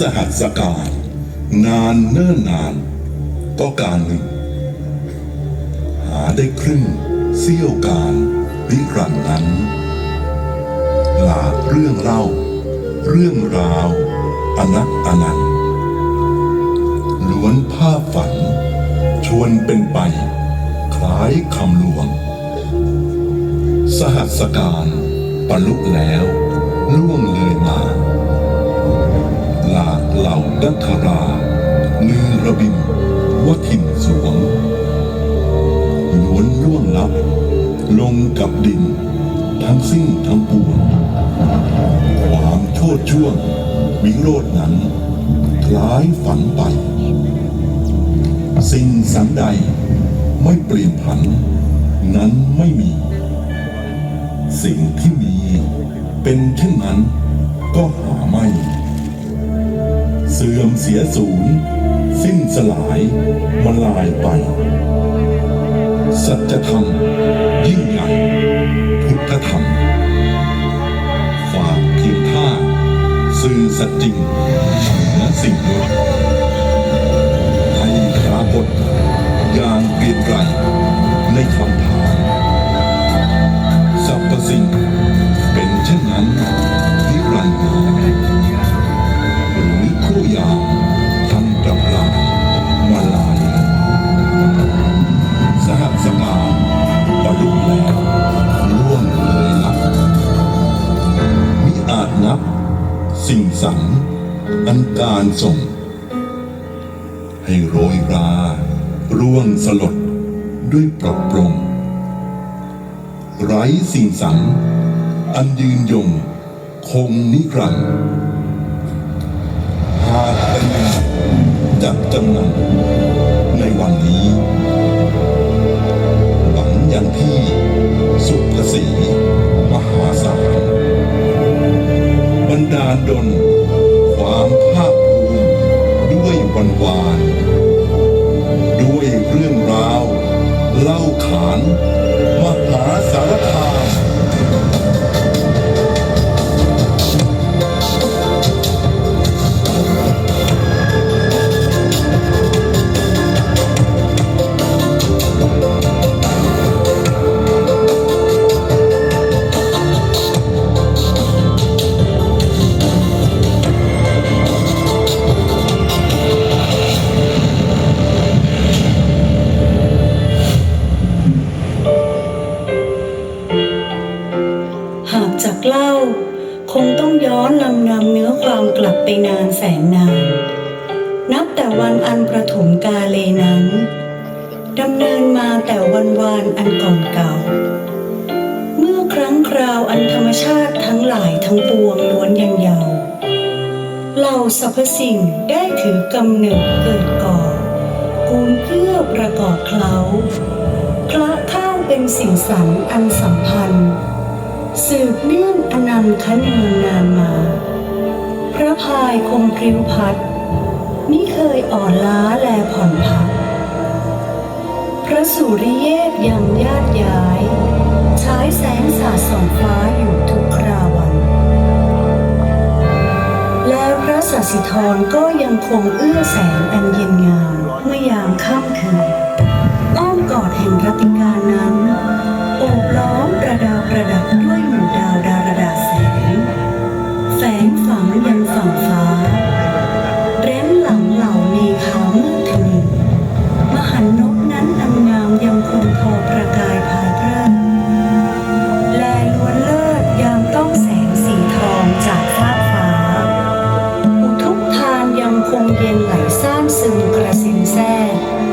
สหัสการนานเนิ่นนาน ก็การหนึ่ง หาได้ครึ่งเสี้ยวการนิรันดร์นั้น หลากเรื่องเล่า เรื่องราวอนัตอนันต์ล้วนภาพฝัน ชวนเป็นไป คล้ายคำลวง สหัสการปลุแล้ว ล่วงเลยมา ลงกับดิน ทั้งสิ้นทั้งปวงความโชดช่วงวิโรจน์นั้นคล้ายฝันไป สิ่งสันใดไม่เปลี่ยนผัน นั้นไม่มี สิ่งที่มีเป็นเช่นนั้นก็หาไม่ เสื่อมเสียสูญสิ้นสลายมาลายไป สัจธรรม ยิ่งใหญ่พุทธธรรม ความเพียงท่า สื่อสัจจริง สิ่งสังอันการส่ง ให้โรยรา ร่วงสลดด้วยปลดปลงไร้สิ่งสัง อันยืนยง คงนิรันดร์หากเป็นงานจับจำนำในวันนี้ ไปนานแสนนาน นับแต่วันอันประถมกาเลนั้นดำเนินมาแต่วันวานอันก่อนเก่า เมื่อครั้งคราวอันธรรมชาติทั้งหลายทั้งปวงล้วนยังเยาวเหล่าสรรพสิ่งได้ถือกำเนิดเกิดก่อกูลเพื่อประกอบเคล้าคละข้างเป็นสิ่งสันอันสัมพันธ์ สืบเนื่องอนันต์คเนนานมา พระพายคงพริ้วพัดมิเคยอ่อนล้าแลผ่อนพักพระสุริเยศยังญาติย้าย ใช้แสงสาดส่องฟ้าอยู่ทุกคราวัน แล้วพระสัสิธรก็ยังคงเอื้อแสงอันเย็นงามเมื่อยามค่ำคืนอ้อมกอดแห่งรัติการนั้น